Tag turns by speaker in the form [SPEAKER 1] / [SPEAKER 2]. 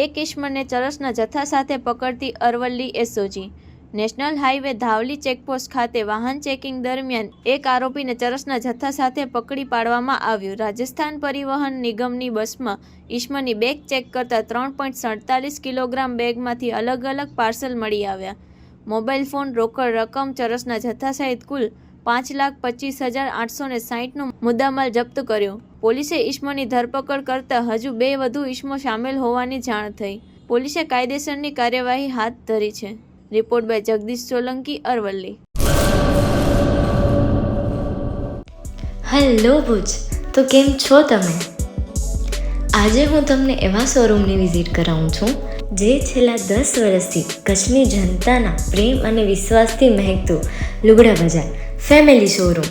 [SPEAKER 1] એક ઇસમને ચરસના જથ્થા સાથે પકડતી Aravalli SOG. National highway Dhavali checkpost ખાતે વાહન ચેકિંગ દરમિયાન એક આરોપીને ચરસના જથ્થા સાથે પકડી પાડવામાં આવ્યો. રાજસ્થાન પરિવહન નિગમની બસમાં ઈસમની બેગ ચેક કરતા ત્રણ પોઈન્ટ સડતાલીસ કિલોગ્રામ બેગમાંથી અલગ અલગ પાર્સલ મળી આવ્યા. મોબાઈલ ફોન રોકડ રકમ ચરસના જથ્થા સહિત કુલ પાંચ લાખ પચીસ હજાર આઠસો ને સાહીઠનો મુદ્દામાલ જપ્ત કર્યો. પોલીસે ઈસમોની ધરપકડ કરતા હજુ બે વધુ ઈસમો સામેલ હોવાની જાણ થઈ. પોલીસે કાયદેસરની કાર્યવાહી હાથ ધરી છે. Report by Jagdish Solanki, Aravalli.
[SPEAKER 2] Hello Bhuj, તો કેમ છો તમે? આજે હું તમને એવા શોરૂમની વિઝિટ કરાવું છું, જે છેલ્લા દસ વર્ષથી કચ્છની જનતાના પ્રેમ અને વિશ્વાસથી મહેકતું લુગડા બજાર, ફેમિલી શોરૂમ.